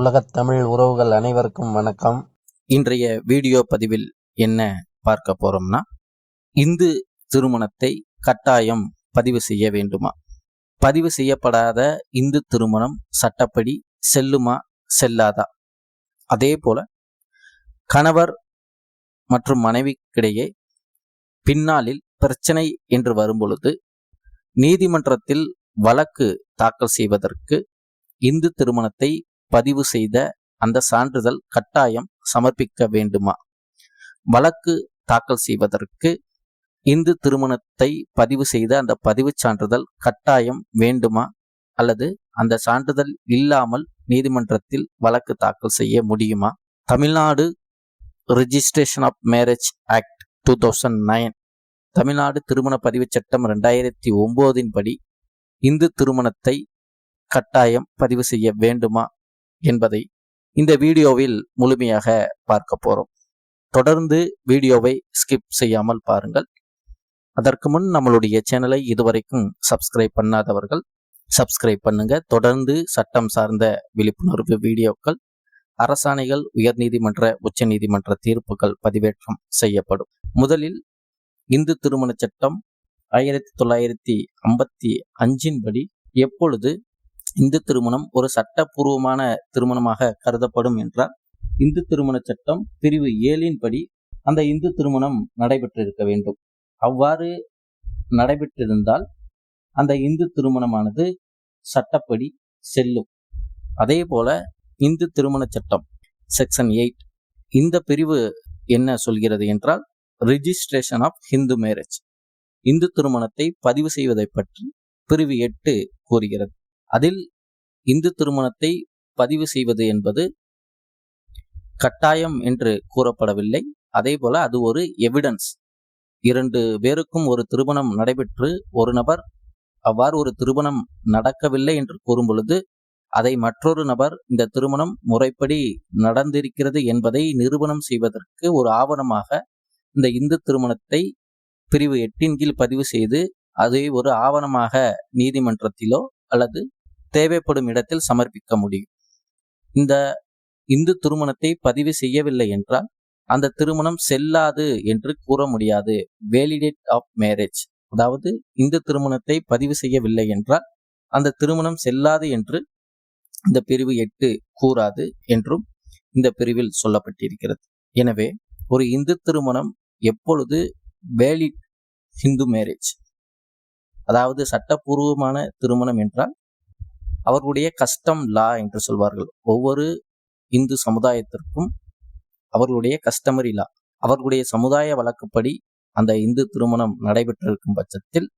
உலகத் தமிழ் உறவுகள் அனைவருக்கும் வணக்கம். இன்றைய வீடியோ பதிவில் என்ன பார்க்க போறோம்னா இந்து திருமணத்தை கட்டாயம் பதிவு செய்ய வேண்டுமா? பதிவு செய்யப்படாத இந்து திருமணம் சட்டப்படி செல்லுமா செல்லாதா? அதே போல கணவர் மற்றும் மனைவிக்கிடையே பின்னாளில் பிரச்சனை என்று வரும்பொழுது நீதிமன்றத்தில் வழக்கு தாக்கல் செய்வதற்கு இந்து திருமணத்தை பதிவு செய்த அந்த சான்றிதழ் கட்டாயம் சமர்ப்பிக்க வேண்டுமா? வழக்கு தாக்கல் செய்வதற்கு இந்து திருமணத்தை பதிவு செய்த அந்த பதிவுச் சான்றிதழ் கட்டாயம் வேண்டுமா? அல்லது அந்த சான்றிதழ் இல்லாமல் நீதிமன்றத்தில் வழக்கு தாக்கல் செய்ய முடியுமா? Tamil Nadu registration of marriage act two thousand nine Tamil Nadu திருமண பதிவுச் சட்டம் ரெண்டாயிரத்தி ஒம்போதின் படி இந்து திருமணத்தை கட்டாயம் பதிவு செய்ய வேண்டுமா? என்பதை இந்த வீடியோவில் முழுமையாக பார்க்க போகிறோம் தொடர்ந்து வீடியோவை ஸ்கிப் செய்யாமல் பாருங்கள். அதற்கு முன் நம்மளுடைய சேனலை இதுவரைக்கும் சப்ஸ்கிரைப் பண்ணாதவர்கள் சப்ஸ்கிரைப் பண்ணுங்க. தொடர்ந்து சட்டம் சார்ந்த விழிப்புணர்வு வீடியோக்கள் அரசாணைகள் உயர்நீதிமன்ற உச்சநீதிமன்ற தீர்ப்புகள் பதிவேற்றம் செய்யப்படும். முதலில் இந்து திருமண சட்டம் ஆயிரத்தி தொள்ளாயிரத்தி ஐம்பத்தி அஞ்சின் படி எப்பொழுது இந்து திருமணம் ஒரு சட்டப்பூர்வமான திருமணமாக கருதப்படும் என்றால் இந்து திருமண சட்டம் பிரிவு ஏழின்படி அந்த இந்து திருமணம் நடைபெற்றிருக்க வேண்டும். அவ்வாறு நடைபெற்றிருந்தால் அந்த இந்து திருமணமானது சட்டப்படி செல்லும். அதே போல இந்து திருமண சட்டம் செக்ஷன் எயிட் இந்த பிரிவு என்ன சொல்கிறது என்றால் registration of Hindu marriage Hindu திருமணத்தை பதிவு செய்வதை பற்றி பிரிவு எட்டு கூறுகிறது. அதில் இந்து திருமணத்தை பதிவு செய்வது என்பது கட்டாயம் என்று கூறப்படவில்லை. அதே போல அது ஒரு எவிடன்ஸ் இரண்டு பேருக்கும் ஒரு திருமணம் நடைபெற்று ஒரு நபர் அவ்வாறு ஒரு திருமணம் நடக்கவில்லை என்று கூறும் பொழுது அதை மற்றொரு நபர் இந்த திருமணம் முறைப்படி நடந்திருக்கிறது என்பதை நிரூபணம் செய்வதற்கு ஒரு ஆவணமாக இந்த இந்து திருமணத்தை பிரிவு எட்டின் கீழ் பதிவு செய்து அதை ஒரு ஆவணமாக நீதிமன்றத்திலோ அல்லது தேவைப்படும் இடத்தில் சமர்ப்பிக்க முடியும். இந்த இந்து திருமணத்தை பதிவு செய்யவில்லை என்றால் அந்த திருமணம் செல்லாது என்று கூற முடியாது. வேலிடேட் ஆஃப் மேரேஜ் அதாவது இந்து திருமணத்தை பதிவு செய்யவில்லை என்றால் அந்த திருமணம் செல்லாது என்று இந்த பிரிவு எட்டு கூறாது என்றும் இந்த பிரிவில் சொல்லப்பட்டிருக்கிறது. எனவே ஒரு இந்து திருமணம் எப்பொழுது வேலிட் ஹிந்து மேரேஜ் அதாவது சட்டப்பூர்வமான திருமணம் என்றால் அவர்களுடைய கஸ்டம் லா என்று சொல்வார்கள். ஒவ்வொரு இந்து சமுதாயத்திற்கும் அவர்களுடைய கஸ்டமரி லா. அவர்களுடைய சமுதாய வழக்கப்படி அந்த இந்து திருமணம் நடைபெற்றிருக்கும் பட்சத்தில்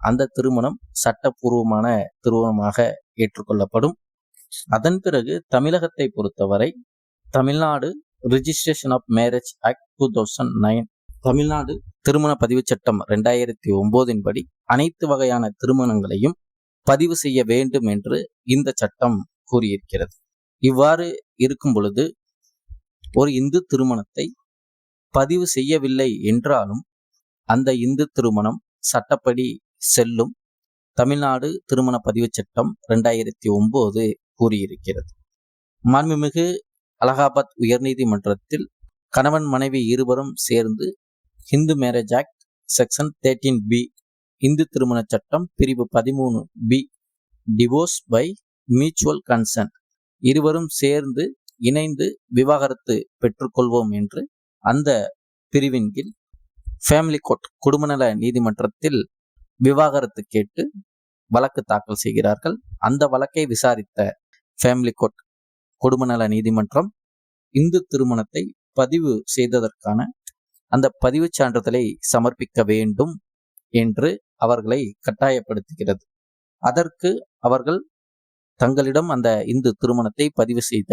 அந்த திருமணம் சட்டப்பூர்வமான திருமணமாக ஏற்றுக்கொள்ளப்படும். அதன் பிறகு தமிழகத்தை பொறுத்தவரை Tamil Nadu registration of marriage act two thousand nine Tamil Nadu திருமண பதிவு சட்டம் ரெண்டாயிரத்தி ஒன்பதின் படி அனைத்து வகையான திருமணங்களையும் பதிவு செய்ய வேண்டும் என்று இந்த சட்டம் கூறியிருக்கிறது. இவ்வாறு இருக்கும் பொழுது ஒரு இந்து திருமணத்தை பதிவு செய்யவில்லை என்றாலும் அந்த இந்து திருமணம் சட்டப்படி செல்லும் தமிழ்நாடு திருமண பதிவு சட்டம் ரெண்டாயிரத்தி ஒன்பது கூறியிருக்கிறது. மாண்புமிகு அலகாபாத் உயர்நீதிமன்றத்தில் கணவன் மனைவி இருவரும் சேர்ந்து Hindu marriage act section thirteen B Hindu திருமண சட்டம் பிரிவு பதிமூணு B. Divorce by mutual consent இருவரும் சேர்ந்து இணைந்து விவாகரத்து பெற்றுக்கொள்வோம் என்று அந்த பிரிவின் கீழ் ஃபேமிலி கோர்ட் குடும்பநல நீதிமன்றத்தில் விவாகரத்து கேட்டு வழக்கு தாக்கல் செய்கிறார்கள். அந்த வழக்கை விசாரித்த ஃபேமிலி கோர்ட் குடும்பநல நீதிமன்றம் இந்து திருமணத்தை பதிவு செய்ததற்கான அந்த பதிவுச் சான்றிதழை சமர்ப்பிக்க வேண்டும். என்று அவர்களை கட்டாயப்படுத்துகிறது. அதற்கு அவர்கள் தங்களிடம் அந்த இந்து திருமணத்தை பதிவு செய்த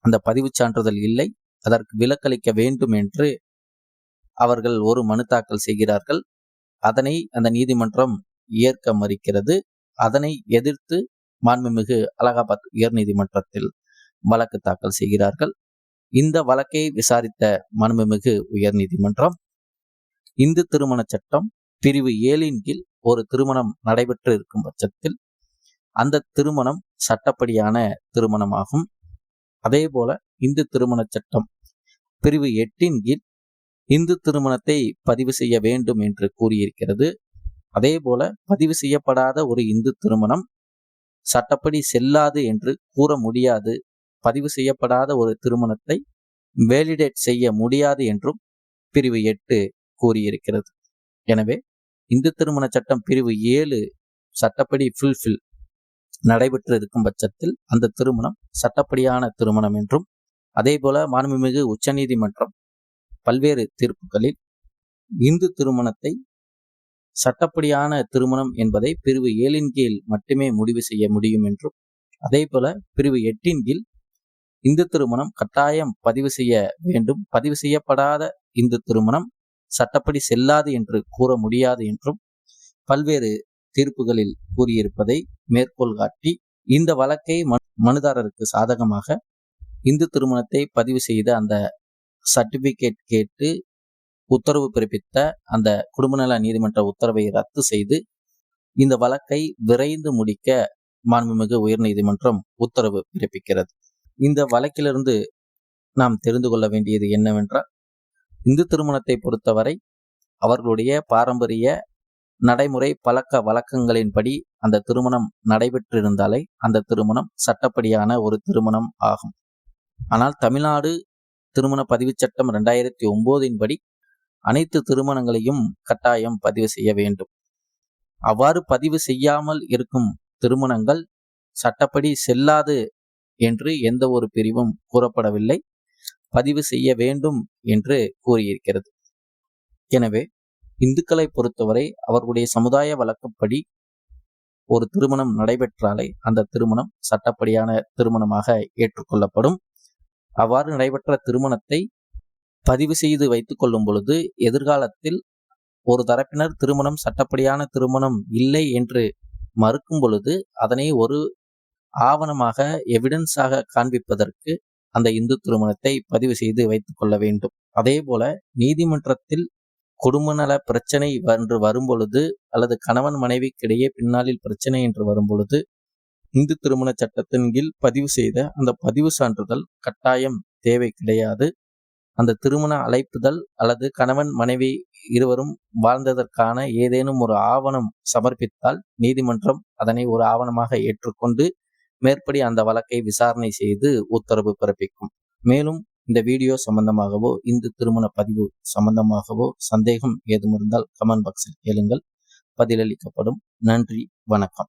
அந்த பதிவு சான்றிதழ் இல்லை அதற்கு விலக்களிக்க வேண்டும் என்று அவர்கள் ஒரு மனு தாக்கல் செய்கிறார்கள். அதனை அந்த நீதிமன்றம் ஏற்க மறுக்கிறது. அதனை எதிர்த்து மாண்புமிகு அலகாபாத் உயர்நீதிமன்றத்தில் வழக்கு தாக்கல் செய்கிறார்கள். இந்த வழக்கை விசாரித்த மாண்புமிகு உயர்நீதிமன்றம் இந்து திருமண சட்டம் பிரிவு ஏழின் கீழ் ஒரு திருமணம் நடைபெற்று இருக்கும் பட்சத்தில் அந்த திருமணம் சட்டப்படியான திருமணமாகும். அதே போல இந்து திருமண சட்டம் பிரிவு எட்டின் கீழ் இந்து திருமணத்தை பதிவு செய்ய வேண்டும் என்று கூறியிருக்கிறது. அதே போல பதிவு செய்யப்படாத ஒரு இந்து திருமணம் சட்டப்படி செல்லாது என்று கூற முடியாது. பதிவு செய்யப்படாத ஒரு திருமணத்தை வேலிடேட் செய்ய முடியாது என்றும் பிரிவு எட்டு கூறியிருக்கிறது. எனவே இந்து திருமண சட்டம் பிரிவு ஏழு சட்டப்படி ஃபுல்ஃபில் நடைபெற்றிருக்கும் பட்சத்தில் அந்த திருமணம் சட்டப்படியான திருமணம் என்றும் அதேபோல மாண்புமிகு உச்சநீதிமன்றம் பல்வேறு தீர்ப்புகளில் இந்து திருமணத்தை சட்டப்படியான திருமணம் என்பதை பிரிவு ஏழின் கீழ் மட்டுமே முடிவு செய்ய முடியும் என்றும் அதேபோல பிரிவு எட்டின் கீழ் இந்து திருமணம் கட்டாயம் பதிவு செய்ய வேண்டும். பதிவு செய்யப்படாத இந்து திருமணம் சட்டப்படி செல்லாது என்று கூற முடியாது என்றும் பல்வேறு தீர்ப்புகளில் கூறியிருப்பதை மேற்கோள் காட்டி இந்த வழக்கை மனுதாரருக்கு சாதகமாக இந்து திருமணத்தை பதிவு செய்த அந்த சர்டிபிகேட் கேட்டு உத்தரவு பிறப்பித்த அந்த குடும்ப நல நீதிமன்ற உத்தரவை ரத்து செய்து இந்த வழக்கை விரைந்து முடிக்க மாண்புமிகு உயர்நீதிமன்றம் உத்தரவு பிறப்பிக்கிறது. இந்த வழக்கிலிருந்து நாம் தெரிந்து கொள்ள வேண்டியது என்னவென்றால் இந்து திருமணத்தை பொறுத்தவரை அவர்களுடைய பாரம்பரிய நடைமுறை பழக்க வழக்கங்களின்படி அந்த திருமணம் நடைபெற்றிருந்தாலே அந்த திருமணம் சட்டப்படியான ஒரு திருமணம் ஆகும். ஆனால் தமிழ்நாடு திருமண பதிவுச் சட்டம் ரெண்டாயிரத்தி ஒம்போதின் படி அனைத்து திருமணங்களையும் கட்டாயம் பதிவு செய்ய வேண்டும். அவ்வாறு பதிவு செய்யாமல் இருக்கும் திருமணங்கள் சட்டப்படி செல்லாது என்று எந்த ஒரு பிரிவும் கூறப்படவில்லை. பதிவு செய்ய வேண்டும் என்று கூறியிருக்கிறது. எனவே இந்துக்களை பொறுத்தவரை அவர்களுடைய சமுதாய வழக்கப்படி ஒரு திருமணம் நடைபெற்றாலே அந்த திருமணம் சட்டப்படியான திருமணமாக ஏற்றுக்கொள்ளப்படும். அவ்வாறு நடைபெற்ற திருமணத்தை பதிவு செய்து வைத்துக் கொள்ளும் பொழுது எதிர்காலத்தில் ஒரு தரப்பினர் திருமணம் சட்டப்படியான திருமணம் இல்லை என்று மறுக்கும் பொழுது அதனை ஒரு ஆவணமாக எவிடன்ஸாக காண்பிப்பதற்கு அந்த இந்து திருமணத்தை பதிவு செய்து வைத்துக் கொள்ள வேண்டும். அதே போல நீதிமன்றத்தில் குடும்பநல பிரச்சனை என்று வரும்பொழுது அல்லது கணவன் மனைவிக்கிடையே பின்னாளில் பிரச்சனை என்று வரும்பொழுது இந்து திருமண சட்டத்தின் கீழ் பதிவு செய்த அந்த பதிவு சான்றிதழ் கட்டாயம் தேவை கிடையாது. அந்த திருமண அழைப்புதல் அல்லது கணவன் மனைவி இருவரும் வாழ்ந்ததற்கான ஏதேனும் ஒரு ஆவணம் சமர்ப்பித்தால் நீதிமன்றம் அதனை ஒரு ஆவணமாக ஏற்றுக்கொண்டு மேற்படி அந்த வழக்கை விசாரணை செய்து உத்தரவு பிறப்பிக்கும். மேலும் இந்த வீடியோ சம்பந்தமாகவோ இந்த திருமண பதிவு சம்பந்தமாகவோ சந்தேகம் ஏதும் இருந்தால் கமெண்ட் பாக்ஸில் கேளுங்கள். பதிலளிக்கப்படும். நன்றி. வணக்கம்.